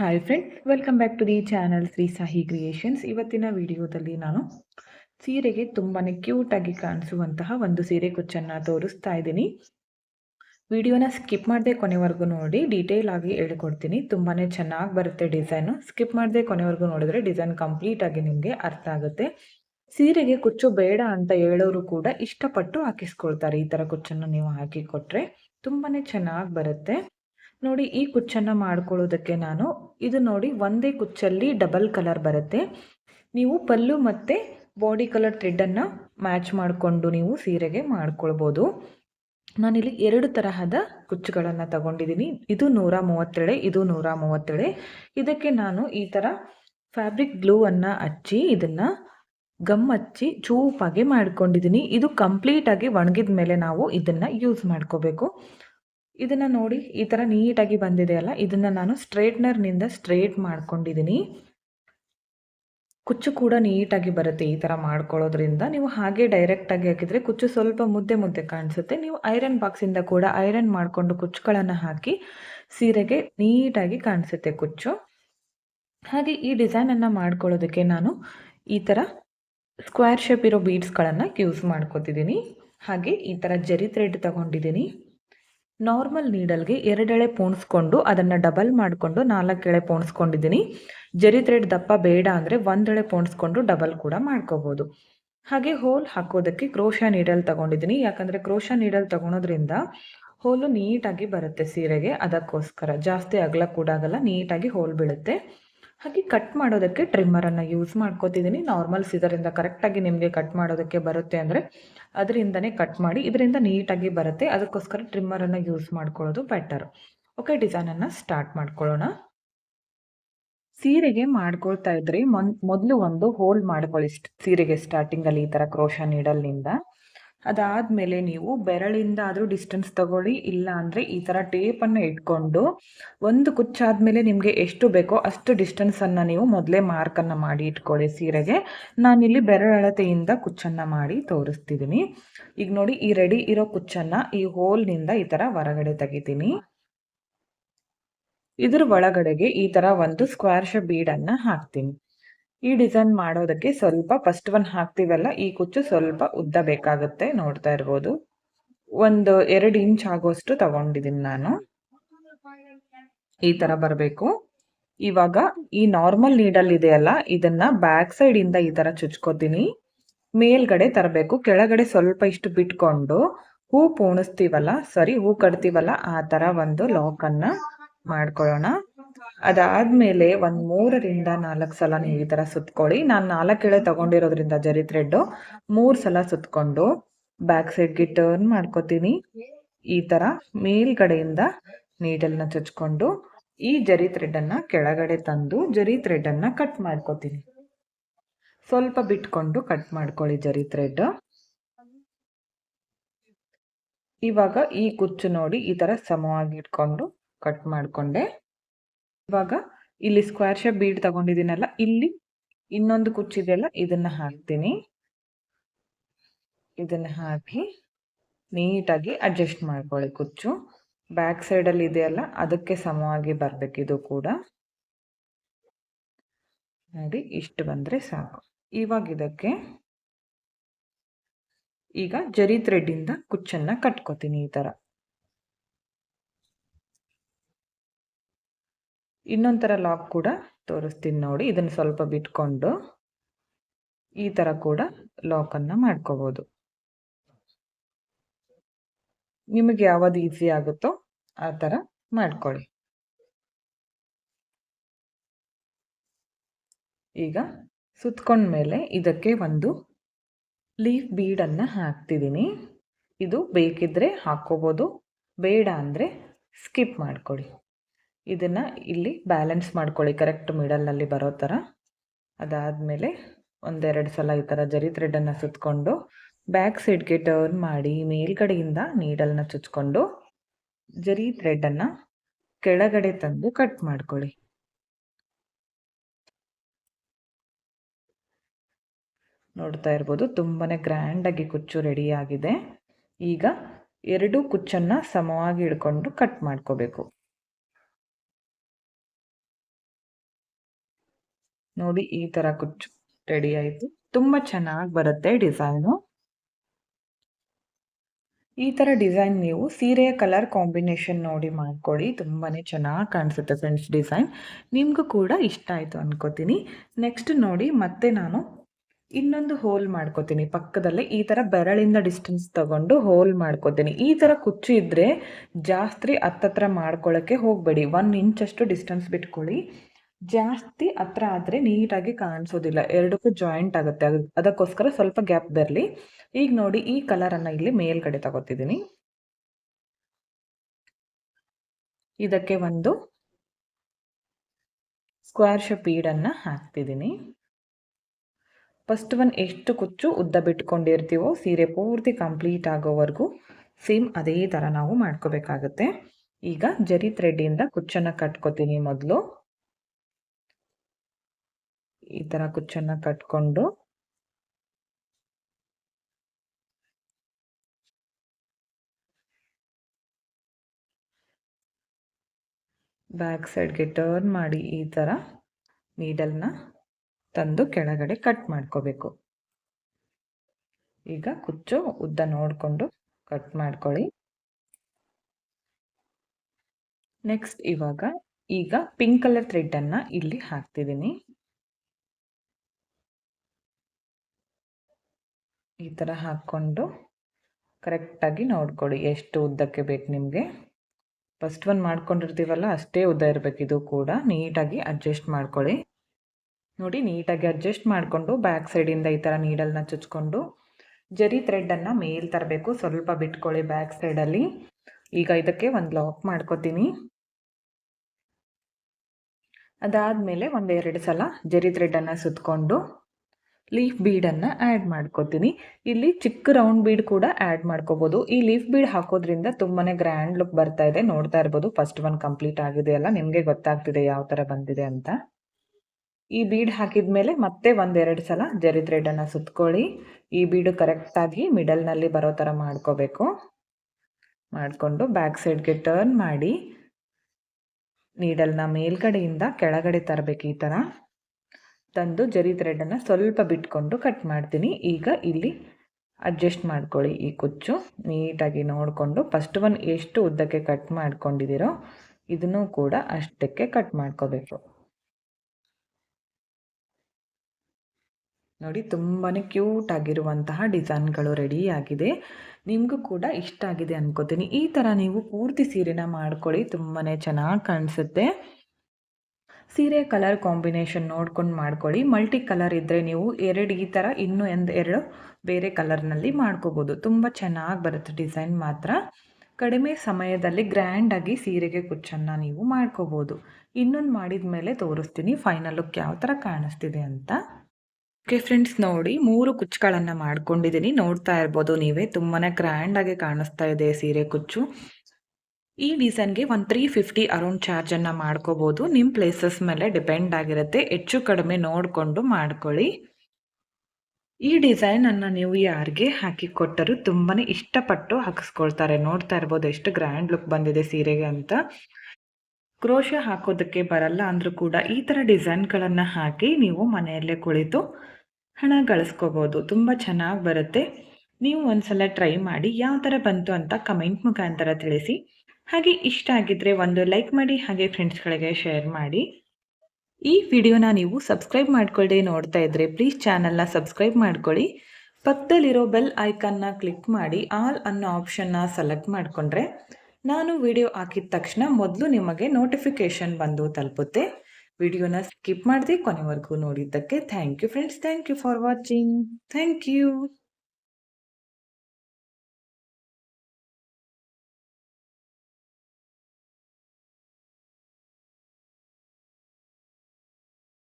Hi friends welcome back to the channel Shri Sahi creations ಇವತ್ತಿನ ವಿಡಿಯೋದಲ್ಲಿ ನಾನು ಸೀರೆಗೆ ತುಂಬಾ ಕ್ಯೂಟಾಗಿ ಕಾಣಿಸುವಂತಹ ಒಂದು ಸೀರೆ ಕುಚ್ಚನ್ನು ತೋರಿಸ್ತಾ ಇದ್ದೀನಿ. ವಿಡಿಯೋನ ಸ್ಕಿಪ್ ಮಾಡದೆ ಕೊನೆವರೆಗೂ ನೋಡಿ ಡೀಟೇಲ್ ಆಗಿ ಹೇಳ್ಕೊಡ್ತೀನಿ. ತುಂಬಾ ಚೆನ್ನಾಗಿ ಬರುತ್ತೆ ಡಿಸೈನು ಸ್ಕಿಪ್ ಮಾಡದೆ ಕೊನೆವರೆಗೂ ನೋಡಿದ್ರೆ ಡಿಸೈನ್ ಕಂಪ್ಲೀಟ್ ಆಗಿ ನಿಮಗೆ ಅರ್ಥ ಆಗುತ್ತೆ. ಸೀರೆಗೆ ಕುಚ್ಚು ಬೇಡ ಅಂತ ಹೇಳೋರು ಕೂಡ ಇಷ್ಟಪಟ್ಟು ಹಾಕಿಸ್ಕೊಳ್ತಾರೆ ಈ ಥರ ಕುಚ್ಚನ್ನು ನೀವು ಹಾಕಿಕೊಟ್ರೆ ತುಂಬಾ ಚೆನ್ನಾಗಿ ಬರುತ್ತೆ. ನೋಡಿ ಈ ಕುಚ್ಚನ್ನು ಮಾಡ್ಕೊಳ್ಳೋದಕ್ಕೆ ನಾನು ಇದು ನೋಡಿ ಒಂದೇ ಕುಚ್ಚಲ್ಲಿ ಡಬಲ್ ಕಲರ್ ಬರುತ್ತೆ. ನೀವು ಪಲ್ಲು ಮತ್ತು ಬಾಡಿ ಕಲರ್ ಥ್ರೆಡ್ಡನ್ನು ಮ್ಯಾಚ್ ಮಾಡಿಕೊಂಡು ನೀವು ಸೀರೆಗೆ ಮಾಡ್ಕೊಳ್ಬೋದು. ನಾನಿಲ್ಲಿ ಎರಡು ತರಹದ ಕುಚ್ಚುಗಳನ್ನು ತಗೊಂಡಿದ್ದೀನಿ. ಇದು ನೂರ ಮೂವತ್ತೇಳೆ ಇದು ನೂರ ಮೂವತ್ತೇಳೆ ಇದಕ್ಕೆ ನಾನು ಈ ಥರ ಫ್ಯಾಬ್ರಿಕ್ ಗ್ಲೂವನ್ನು ಹಚ್ಚಿ ಇದನ್ನು ಗಮ್ ಹಚ್ಚಿ ಚೂಪಾಗಿ ಮಾಡ್ಕೊಂಡಿದ್ದೀನಿ. ಇದು ಕಂಪ್ಲೀಟಾಗಿ ಒಣಗಿದ ಮೇಲೆ ನಾವು ಇದನ್ನು ಯೂಸ್ ಮಾಡ್ಕೋಬೇಕು. ಇದನ್ನು ನೋಡಿ ಈ ಥರ ನೀಟಾಗಿ ಬಂದಿದೆಯಲ್ಲ ಇದನ್ನು ನಾನು ಸ್ಟ್ರೇಟ್ನರ್ನಿಂದ ಸ್ಟ್ರೇಟ್ ಮಾಡ್ಕೊಂಡಿದ್ದೀನಿ ಕುಚ್ಚು ಕೂಡ ನೀಟಾಗಿ ಬರುತ್ತೆ ಈ ಥರ ಮಾಡ್ಕೊಳ್ಳೋದ್ರಿಂದ. ನೀವು ಹಾಗೆ ಡೈರೆಕ್ಟಾಗಿ ಹಾಕಿದರೆ ಕುಚ್ಚು ಸ್ವಲ್ಪ ಮುದ್ದೆ ಮುದ್ದೆ ಕಾಣಿಸುತ್ತೆ. ನೀವು ಐರನ್ ಬಾಕ್ಸಿಂದ ಕೂಡ ಐರನ್ ಮಾಡಿಕೊಂಡು ಕುಚ್ಚುಗಳನ್ನು ಹಾಕಿ ಸೀರೆಗೆ ನೀಟಾಗಿ ಕಾಣಿಸುತ್ತೆ ಕುಚ್ಚು. ಹಾಗೆ ಈ ಡಿಸೈನನ್ನು ಮಾಡ್ಕೊಳ್ಳೋದಕ್ಕೆ ನಾನು ಈ ಥರ ಸ್ಕ್ವೇರ್ ಶೇಪ್ ಇರೋ ಬೀಡ್ಸ್ಗಳನ್ನು ಯೂಸ್ ಮಾಡ್ಕೋತಿದ್ದೀನಿ ಹಾಗೆ ಈ ಥರ ಜರಿ ಥ್ರೆಡ್ ತಗೊಂಡಿದ್ದೀನಿ ನಾರ್ಮಲ್ ನೀಡಲ್ಗೆ ಎರಡೆಳೆ ಪೋಣಿಸ್ಕೊಂಡು ಅದನ್ನು ಡಬಲ್ ಮಾಡಿಕೊಂಡು ನಾಲ್ಕು ಎಳೆ ಪೋಣಿಸ್ಕೊಂಡಿದ್ದೀನಿ. ಜರಿ ಥ್ರೆಡ್ ದಪ್ಪ ಬೇಡ ಅಂದರೆ ಒಂದೆಳೆ ಪೋಣಿಸ್ಕೊಂಡು ಡಬಲ್ ಕೂಡ ಮಾಡ್ಕೋಬೋದು. ಹಾಗೆ ಹೋಲ್ ಹಾಕೋದಕ್ಕೆ ಕ್ರೋಶ ನೀಡಲ್ ತಗೊಂಡಿದ್ದೀನಿ. ಯಾಕಂದರೆ ಕ್ರೋಶ ನೀಡಲ್ ತಗೊಳೋದ್ರಿಂದ ಹೋಲು ನೀಟಾಗಿ ಬರುತ್ತೆ ಸೀರೆಗೆ. ಅದಕ್ಕೋಸ್ಕರ ಜಾಸ್ತಿ ಅಗಲ ಕೂಡ ಆಗಲ್ಲ, ನೀಟಾಗಿ ಹೋಲ್ ಬೀಳುತ್ತೆ. ಹಾಗೆ ಕಟ್ ಮಾಡೋದಕ್ಕೆ ಟ್ರಿಮ್ಮರನ್ನು ಯೂಸ್ ಮಾಡ್ಕೋತಿದ್ದೀನಿ ನಾರ್ಮಲ್ ಸಿದರಿಂದ ಕರೆಕ್ಟಾಗಿ ನಿಮಗೆ ಕಟ್ ಮಾಡೋದಕ್ಕೆ ಬರುತ್ತೆ ಅಂದರೆ ಅದರಿಂದನೇ ಕಟ್ ಮಾಡಿ, ಇದರಿಂದ ನೀಟಾಗಿ ಬರುತ್ತೆ. ಅದಕ್ಕೋಸ್ಕರ ಟ್ರಿಮ್ಮರನ್ನು ಯೂಸ್ ಮಾಡ್ಕೊಳ್ಳೋದು ಬೆಟರ್ ಓಕೆ ಡಿಸೈನನ್ನು ಸ್ಟಾರ್ಟ್ ಮಾಡ್ಕೊಳ್ಳೋಣ. ಸೀರೆಗೆ ಮಾಡ್ಕೊಳ್ತಾ ಇದ್ರಿ. ಮೊದಲು ಒಂದು ಹೋಲ್ ಮಾಡ್ಕೊಳ್ಳಿ. ಸೀರೆಗೆ ಸ್ಟಾರ್ಟಿಂಗಲ್ಲಿ ಈ ಥರ ಕ್ರೋಶ ನೀಡಲ್ನಿಂದ ಅದಾದಮೇಲೆ ನೀವು ಬೆರಳಿಂದ ಆದರೂ ಡಿಸ್ಟೆನ್ಸ್ ತಗೊಳ್ಳಿ ಇಲ್ಲ ಅಂದರೆ ಈ ಥರ ಟೇಪನ್ನು ಇಟ್ಕೊಂಡು ಒಂದು ಕುಚ್ಚಾದಮೇಲೆ ನಿಮಗೆ ಎಷ್ಟು ಬೇಕೋ ಅಷ್ಟು ಡಿಸ್ಟೆನ್ಸನ್ನು ನೀವು ಮೊದಲೇ ಮಾರ್ಕನ್ನು ಮಾಡಿ ಇಟ್ಕೊಳ್ಳಿ ಸೀರೆಗೆ. ನಾನಿಲ್ಲಿ ಬೆರಳತೆಯಿಂದ ಕುಚ್ಚನ್ನು ಮಾಡಿ ತೋರಿಸ್ತಿದ್ದೀನಿ ಈಗ ನೋಡಿ, ಈ ರೆಡಿ ಇರೋ ಕುಚ್ಚನ್ನು ಈ ಹೋಲ್ನಿಂದ ಈ ಥರ ಹೊರಗಡೆ ತೆಗಿತೀನಿ. ಇದ್ರ ಒಳಗಡೆಗೆ ಈ ಥರ ಒಂದು ಸ್ಕ್ವೇರ್ ಶೇಪ್ ಬೀಡನ್ನು ಹಾಕ್ತೀನಿ. ಈ ಡಿಸೈನ್ ಮಾಡೋದಕ್ಕೆ ಸ್ವಲ್ಪ ಫಸ್ಟ್ ಒನ್ ಹಾಕ್ತೀವಲ್ಲ, ಈ ಕುಚ್ಚು ಸ್ವಲ್ಪ ಉದ್ದ ಬೇಕಾಗುತ್ತೆ ನೋಡ್ತಾ ಇರ್ಬೋದು. ಒಂದು ಎರಡು ಇಂಚ್ ಆಗೋಷ್ಟು ತಗೊಂಡಿದ್ದೀನಿ ನಾನು. ಈ ತರ ಬರಬೇಕು. ಇವಾಗ ಈ ನಾರ್ಮಲ್ ನೀಡಲ್ ಇದೆಯಲ್ಲ, ಇದನ್ನ ಬ್ಯಾಕ್ ಸೈಡ್ ಇಂದ ಈ ತರ ಚುಚ್ಕೋತೀನಿ. ಮೇಲ್ಗಡೆ ತರಬೇಕು, ಕೆಳಗಡೆ ಸ್ವಲ್ಪ ಇಷ್ಟು ಬಿಟ್ಕೊಂಡು ಹೂ ಪೋಣಿಸ್ತೀವಲ್ಲ, ಸರಿ ಹೂ ಕಟ್ತೀವಲ್ಲ, ಆ ತರ ಒಂದು ಲಾಕ್ ಅನ್ನ ಮಾಡ್ಕೊಳ್ಳೋಣ. ಅದಾದ್ಮೇಲೆ ಒಂದ್ ಮೂರರಿಂದ ನಾಲ್ಕು ಸಲ ನೀವು ಈ ತರ ಸುತ್ಕೊಳ್ಳಿ. ನಾನು ನಾಲ್ಕು ಎಳೆ ತಗೊಂಡಿರೋದ್ರಿಂದ ಜರಿ ಥ್ರೆಡ್ ಮೂರ್ ಸಲ ಸುತ್ಕೊಂಡು ಬ್ಯಾಕ್ ಸೈಡ್ಗೆ ಟರ್ನ್ ಮಾಡ್ಕೋತೀನಿ. ಈ ತರ ಮೇಲ್ಗಡೆಯಿಂದ ನೀಡಲ್ನ ಚಚ್ಕೊಂಡು ಈ ಜರಿ ಥ್ರೆಡ್ ಅನ್ನ ಕೆಳಗಡೆ ತಂದು ಜರಿ ಥ್ರೆಡ್ ಅನ್ನ ಕಟ್ ಮಾಡ್ಕೋತೀನಿ. ಸ್ವಲ್ಪ ಬಿಟ್ಕೊಂಡು ಕಟ್ ಮಾಡ್ಕೊಳ್ಳಿ ಜರಿ ಥ್ರೆಡ್ ಇವಾಗ ಈ ಕುಚ್ಚು ನೋಡಿ ಈ ತರ ಸಮವಾಗಿ ಇಟ್ಕೊಂಡು ಕಟ್ ಮಾಡ್ಕೊಂಡೆ. ಇವಾಗ ಇಲ್ಲಿ ಸ್ಕ್ವೇರ್ ಶೇಪ್ ಬೀಡ್ ತಗೊಂಡಿದ್ದೀನಲ್ಲ, ಇಲ್ಲಿ ಇನ್ನೊಂದು ಕುಚ್ಚಿದೆಯಲ್ಲ ಇದನ್ನ ಹಾಕ್ತೀನಿ. ಇದನ್ನ ಹಾಕಿ ನೀಟಾಗಿ ಅಡ್ಜಸ್ಟ್ ಮಾಡ್ಕೊಳ್ಳಿ ಕುಚ್ಚು. ಬ್ಯಾಕ್ ಸೈಡಲ್ಲಿ ಇದೆಯಲ್ಲ, ಅದಕ್ಕೆ ಸಮವಾಗಿ ಇದು ಕೂಡ. ನೋಡಿ, ಇಷ್ಟು ಬಂದರೆ ಸಾಕು. ಇವಾಗ ಇದಕ್ಕೆ ಈಗ ಜರಿ ಥ್ರೆಡ್ಡಿಂದ ಕುಚ್ಚನ್ನ ಕಟ್ಕೋತೀನಿ ಈ ಥರ ಇನ್ನೊಂದು ಥರ ಲಾಕ್ ಕೂಡ ತೋರಿಸ್ತೀನಿ ನೋಡಿ. ಇದನ್ನು ಸ್ವಲ್ಪ ಬಿಟ್ಕೊಂಡು ಈ ಥರ ಕೂಡ ಲಾಕನ್ನು ಮಾಡ್ಕೋಬೋದು. ನಿಮಗೆ ಯಾವುದು ಈಸಿ ಆಗುತ್ತೋ ಆ ಥರ ಮಾಡ್ಕೊಳ್ಳಿ. ಈಗ ಸುತ್ಕೊಂಡ್ಮೇಲೆ ಇದಕ್ಕೆ ಒಂದು ಲೀಫ್ ಬೀಡನ್ನು ಹಾಕ್ತಿದ್ದೀನಿ. ಇದು ಬೇಕಿದ್ರೆ ಹಾಕ್ಕೋಬೋದು, ಬೇಡ ಅಂದರೆ ಸ್ಕಿಪ್ ಮಾಡ್ಕೊಳ್ಳಿ. ಇದನ್ನು ಇಲ್ಲಿ ಬ್ಯಾಲೆನ್ಸ್ ಮಾಡ್ಕೊಳ್ಳಿ ಕರೆಕ್ಟ್ ಮಿಡಲ್ನಲ್ಲಿ ಬರೋ ಥರ ಅದಾದಮೇಲೆ ಒಂದೆರಡು ಸಲ ಈ ಥರ ಜರಿ ಥ್ರೆಡನ್ನು ಸುತ್ತಕೊಂಡು ಬ್ಯಾಕ್ ಸೈಡ್ಗೆ ಟರ್ನ್ ಮಾಡಿ, ಮೇಲ್ಗಡೆಯಿಂದ ನೀಡಲ್ನ ಚುಚ್ಕೊಂಡು, ಜರಿ ಥ್ರೆಡನ್ನು ಕೆಳಗಡೆ ತಂದು ಕಟ್ ಮಾಡ್ಕೊಳ್ಳಿ. ನೋಡ್ತಾ ಇರ್ಬೋದು ತುಂಬಾ ಗ್ರ್ಯಾಂಡಾಗಿ ಕುಚ್ಚು ರೆಡಿಯಾಗಿದೆ ಈಗ ಎರಡು ಕುಚ್ಚನ್ನು ಸಮವಾಗಿ ಹಿಡ್ಕೊಂಡು ಕಟ್ ಮಾಡ್ಕೋಬೇಕು. ನೋಡಿ ಈ ತರ ಕುಚ್ಚು ರೆಡಿ ಆಯ್ತು. ತುಂಬಾ ಚೆನ್ನಾಗಿ ಬರುತ್ತೆ ಡಿಸೈನು ಈ ತರ ಡಿಸೈನ್ ನೀವು ಸೀರೆಯ ಕಲರ್ ಕಾಂಬಿನೇಷನ್ ನೋಡಿ ಮಾಡ್ಕೊಳ್ಳಿ. ತುಂಬಾನೇ ಚೆನ್ನಾಗಿ ಕಾಣಿಸುತ್ತೆ ಫ್ರೆಂಡ್ಸ್ ಡಿಸೈನ್ ನಿಮ್ಗೂ ಕೂಡ ಇಷ್ಟ ಆಯಿತು ಅನ್ಕೋತೀನಿ. ನೆಕ್ಸ್ಟ್ ನೋಡಿ ಮತ್ತೆ ನಾನು ಇನ್ನೊಂದು ಹೋಲ್ ಮಾಡ್ಕೋತೀನಿ. ಪಕ್ಕದಲ್ಲೇ ಈ ತರ ಬೆರಳಿಂದ ಡಿಸ್ಟೆನ್ಸ್ ತಗೊಂಡು ಹೋಲ್ ಮಾಡ್ಕೋತೀನಿ. ಈ ತರ ಕುಚ್ಚು ಇದ್ರೆ ಜಾಸ್ತಿ ಹತ್ತತ್ರ ಮಾಡ್ಕೊಳ್ಳೋಕ್ಕೆ ಹೋಗಬೇಡಿ. ಒನ್ ಇಂಚಷ್ಟು ಡಿಸ್ಟೆನ್ಸ್ ಬಿಟ್ಕೊಳ್ಳಿ. ಜಾಸ್ತಿ ಹತ್ರ ಆದರೆ ನೀಟಾಗಿ ಕಾಣಿಸೋದಿಲ್ಲ. ಎರಡಕ್ಕೂ ಜಾಯಿಂಟ್ ಆಗುತ್ತೆ. ಅದಕ್ಕೋಸ್ಕರ ಸ್ವಲ್ಪ ಗ್ಯಾಪ್ ಬರಲಿ. ಈಗ ನೋಡಿ ಈ ಕಲರನ್ನು ಇಲ್ಲಿ ಮೇಲ್ಗಡೆ ತಗೋತಿದ್ದೀನಿ. ಇದಕ್ಕೆ ಒಂದು ಸ್ಕ್ವೇರ್ ಶೇಪ್ ಈಡನ್ನು ಹಾಕ್ತಿದ್ದೀನಿ. ಫಸ್ಟ್ ಒನ್ ಎಷ್ಟು ಕುಚ್ಚು ಉದ್ದ ಬಿಟ್ಕೊಂಡಿರ್ತೀವೋ, ಸೀರೆ ಪೂರ್ತಿ ಕಂಪ್ಲೀಟ್ ಆಗೋವರೆಗೂ ಸೇಮ್ ಅದೇ ಥರ ನಾವು ಮಾಡ್ಕೋಬೇಕಾಗುತ್ತೆ. ಈಗ ಜರಿ ಥ್ರೆಡ್ಡಿಂದ ಕುಚ್ಚನ್ನು ಕಟ್ಕೋತೀನಿ ಮೊದಲು. ಈ ತರ ಕುಚ್ಚನ್ನ ಕಟ್ಕೊಂಡು ಬ್ಯಾಕ್ ಸೈಡ್ಗೆ ಟರ್ನ್ ಮಾಡಿ ಈ ಥರ ನೀಡಲ್ನ ತಂದು ಕೆಳಗಡೆ ಕಟ್ ಮಾಡ್ಕೋಬೇಕು. ಈಗ ಕುಚ್ಚು ಉದ್ದ ನೋಡಿಕೊಂಡು ಕಟ್ ಮಾಡ್ಕೊಳ್ಳಿ. ನೆಕ್ಸ್ಟ್ ಇವಾಗ ಈಗ ಪಿಂಕ್ ಕಲರ್ ಥ್ರೆಡ್ಡನ್ನು ಇಲ್ಲಿ ಹಾಕ್ತಿದ್ದೀನಿ. ಈ ಥರ ಹಾಕ್ಕೊಂಡು ಕರೆಕ್ಟಾಗಿ ನೋಡ್ಕೊಳ್ಳಿ. ಎಷ್ಟು ಉದ್ದಕ್ಕೆ ಬೇಕು ನಿಮಗೆ? ಫಸ್ಟ್ ಒನ್ ಮಾಡ್ಕೊಂಡಿರ್ತೀವಲ್ಲ, ಅಷ್ಟೇ ಉದ್ದ ಇರಬೇಕು ಇದು ಕೂಡ. ನೀಟಾಗಿ ಅಡ್ಜಸ್ಟ್ ಮಾಡ್ಕೊಳ್ಳಿ. ನೋಡಿ, ನೀಟಾಗಿ ಅಡ್ಜಸ್ಟ್ ಮಾಡಿಕೊಂಡು ಬ್ಯಾಕ್ ಸೈಡಿಂದ ಈ ಥರ ನೀಡಲ್ನ ಚುಚ್ಕೊಂಡು ಜರಿ ಥ್ರೆಡ್ಡನ್ನು ಮೇಲ್ ತರಬೇಕು. ಸ್ವಲ್ಪ ಬಿಟ್ಕೊಳ್ಳಿ ಬ್ಯಾಕ್ ಸೈಡಲ್ಲಿ ಈಗ ಇದಕ್ಕೆ ಒಂದು ಲಾಕ್ ಮಾಡ್ಕೋತೀನಿ. ಅದಾದಮೇಲೆ ಒಂದೆರಡು ಸಲ ಜರಿ ಥ್ರೆಡ್ಡನ್ನು ಸುತ್ತಕೊಂಡು ಲೀಫ್ ಬೀಡನ್ನು ಆ್ಯಡ್ ಮಾಡ್ಕೋತೀನಿ. ಇಲ್ಲಿ ಚಿಕ್ಕ ರೌಂಡ್ ಬೀಡ್ ಕೂಡ ಆ್ಯಡ್ ಮಾಡ್ಕೋಬೋದು. ಈ ಲೀಫ್ ಬೀಡ್ ಹಾಕೋದ್ರಿಂದ ತುಂಬಾ ಗ್ರ್ಯಾಂಡ್ ಲುಕ್ ಬರ್ತಾ ಇದೆ. ನೋಡ್ತಾ ಇರ್ಬೋದು ಫಸ್ಟ್ ಒನ್ ಕಂಪ್ಲೀಟ್ ಆಗಿದೆ ಅಲ್ಲ? ನಿಮಗೆ ಗೊತ್ತಾಗ್ತಿದೆ ಯಾವ ಥರ ಬಂದಿದೆ ಅಂತ. ಈ ಬೀಡ್ ಹಾಕಿದ ಮೇಲೆ ಮತ್ತೆ ಒಂದೆರಡು ಸಲ ಜರಿ ಥ್ರೆಡನ್ನು ಸುತ್ಕೊಳ್ಳಿ. ಈ ಬೀಡು ಕರೆಕ್ಟಾಗಿ ಮಿಡಲ್ನಲ್ಲಿ ಬರೋ ಥರ ಮಾಡ್ಕೋಬೇಕು. ಮಾಡಿಕೊಂಡು ಬ್ಯಾಕ್ ಸೈಡ್ಗೆ ಟರ್ನ್ ಮಾಡಿ ನೀಡಲ್ನ ಮೇಲ್ಗಡೆಯಿಂದ ಕೆಳಗಡೆ ತರಬೇಕು ಈ ಥರ ತಂದು ಜರಿ ಥ್ರೆಡನ್ನು ಸ್ವಲ್ಪ ಬಿಟ್ಕೊಂಡು ಕಟ್ ಮಾಡ್ತೀನಿ. ಈಗ ಇಲ್ಲಿ ಅಡ್ಜಸ್ಟ್ ಮಾಡ್ಕೊಳ್ಳಿ ಈ ಕುಚ್ಚು. ನೀಟಾಗಿ ನೋಡಿಕೊಂಡು ಫಸ್ಟ್ ಒನ್ ಎಷ್ಟು ಉದ್ದಕ್ಕೆ ಕಟ್ ಮಾಡ್ಕೊಂಡಿದ್ದೀರೋ ಇದನ್ನು ಕೂಡ ಅಷ್ಟಕ್ಕೆ ಕಟ್ ಮಾಡ್ಕೋಬೇಕು. ನೋಡಿ ತುಂಬಾ ಕ್ಯೂಟ್ ಆಗಿರುವಂತಹ ಡಿಸೈನ್ಗಳು ರೆಡಿ ಆಗಿದೆ. ನಿಮಗೂ ಕೂಡ ಇಷ್ಟ ಆಗಿದೆ ಅನ್ಕೋತೀನಿ. ಈ ಥರ ನೀವು ಪೂರ್ತಿ ಸೀರೆನ ಮಾಡ್ಕೊಳ್ಳಿ. ತುಂಬಾ ಚೆನ್ನಾಗಿ ಕಾಣಿಸುತ್ತೆ. ಸೀರೆ ಕಲರ್ ಕಾಂಬಿನೇಷನ್ ನೋಡ್ಕೊಂಡು ಮಾಡ್ಕೊಳ್ಳಿ. ಮಲ್ಟಿ ಕಲರ್ ಇದ್ದರೆ ನೀವು ಎರಡು ಈ ಥರ ಇನ್ನೂ ಒಂದು ಎರಡು ಬೇರೆ ಕಲರ್ನಲ್ಲಿ ಮಾಡ್ಕೋಬೋದು. ತುಂಬ ಚೆನ್ನಾಗಿ ಬರುತ್ತೆ ಡಿಸೈನ್ ಮಾತ್ರ. ಕಡಿಮೆ ಸಮಯದಲ್ಲಿ ಗ್ರ್ಯಾಂಡಾಗಿ ಸೀರೆಗೆ ಕುಚ್ಚನ್ನು ನೀವು ಮಾಡ್ಕೋಬೋದು. ಇನ್ನೊಂದು ಮಾಡಿದ ಮೇಲೆ ತೋರಿಸ್ತೀನಿ ಫೈನಲ್ ಲುಕ್ ಯಾವ ಥರ ಕಾಣಿಸ್ತಿದೆ ಅಂತ. ಓಕೆ ಫ್ರೆಂಡ್ಸ್, ನೋಡಿ ಮೂರು ಕುಚ್ಚುಗಳನ್ನು ಮಾಡ್ಕೊಂಡಿದ್ದೀನಿ ನೋಡ್ತಾ ಇರ್ಬೋದು ನೀವೇ ತುಂಬಾ ಗ್ರ್ಯಾಂಡಾಗಿ ಕಾಣಿಸ್ತಾ ಇದೆ ಸೀರೆ ಕುಚ್ಚು. ಈ ಡಿಸೈನ್ಗೆ ಒಂದು ತ್ರೀ ಫಿಫ್ಟಿ ಅರೌಂಡ್ ಚಾರ್ಜನ್ನು ಮಾಡ್ಕೋಬೋದು. ನಿಮ್ಮ ಪ್ಲೇಸಸ್ ಮೇಲೆ ಡಿಪೆಂಡ್ ಆಗಿರುತ್ತೆ. ಹೆಚ್ಚು ಕಡಿಮೆ ನೋಡಿಕೊಂಡು ಮಾಡ್ಕೊಳ್ಳಿ. ಈ ಡಿಸೈನನ್ನು ನೀವು ಯಾರಿಗೆ ಹಾಕಿ ಕೊಟ್ಟರು ತುಂಬಾ ಇಷ್ಟಪಟ್ಟು ಹಾಕಿಸ್ಕೊಳ್ತಾರೆ. ನೋಡ್ತಾ ಇರ್ಬೋದು ಎಷ್ಟು ಗ್ರ್ಯಾಂಡ್ ಲುಕ್ ಬಂದಿದೆ ಸೀರೆಗೆ ಅಂತ. ಕ್ರೋಶ ಹಾಕೋದಕ್ಕೆ ಬರಲ್ಲ ಅಂದರೂ ಕೂಡ ಈ ಥರ ಡಿಸೈನ್ಗಳನ್ನು ಹಾಕಿ ನೀವು ಮನೆಯಲ್ಲೇ ಕುಳಿತು ಹಣ ಗಳಿಸ್ಕೋಬೋದು. ತುಂಬ ಚೆನ್ನಾಗಿ ಬರುತ್ತೆ. ನೀವು ಒಂದ್ಸಲ ಟ್ರೈ ಮಾಡಿ ಯಾವ ಥರ ಬಂತು ಅಂತ ಕಮೆಂಟ್ ಮುಖಾಂತರ ತಿಳಿಸಿ. ಹಾಗೆ ಇಷ್ಟ ಆಗಿದ್ರೆ ಒಂದು ಲೈಕ್ ಮಾಡಿ, ಹಾಗೆ ಫ್ರೆಂಡ್ಸ್ಗಳಿಗೆ ಶೇರ್ ಮಾಡಿ. ಈ ವಿಡಿಯೋನ ನೀವು ಸಬ್ಸ್ಕ್ರೈಬ್ ಮಾಡ್ಕೊಳ್ಳದೆ ನೋಡ್ತಾ ಇದ್ರೆ ಪ್ಲೀಸ್ ಚಾನಲ್ನ ಸಬ್ಸ್ಕ್ರೈಬ್ ಮಾಡ್ಕೊಳ್ಳಿ. ಪಕ್ಕದಲ್ಲಿರೋ ಬೆಲ್ ಐಕನ್ನ ಕ್ಲಿಕ್ ಮಾಡಿ ಆಲ್ ಅನ್ನೋ ಆಪ್ಷನ್ನ ಸೆಲೆಕ್ಟ್ ಮಾಡಿಕೊಂಡ್ರೆ ನಾನು ವಿಡಿಯೋ ಹಾಕಿದ ತಕ್ಷಣ ಮೊದಲು ನಿಮಗೆ ನೋಟಿಫಿಕೇಶನ್ ಬಂದು ತಲುಪುತ್ತೆ. ವಿಡಿಯೋನ ಸ್ಕಿಪ್ ಮಾಡದೆ ಕೊನೆವರೆಗೂ ನೋಡಿದ್ದಕ್ಕೆ thank you friends thank you for watching thank you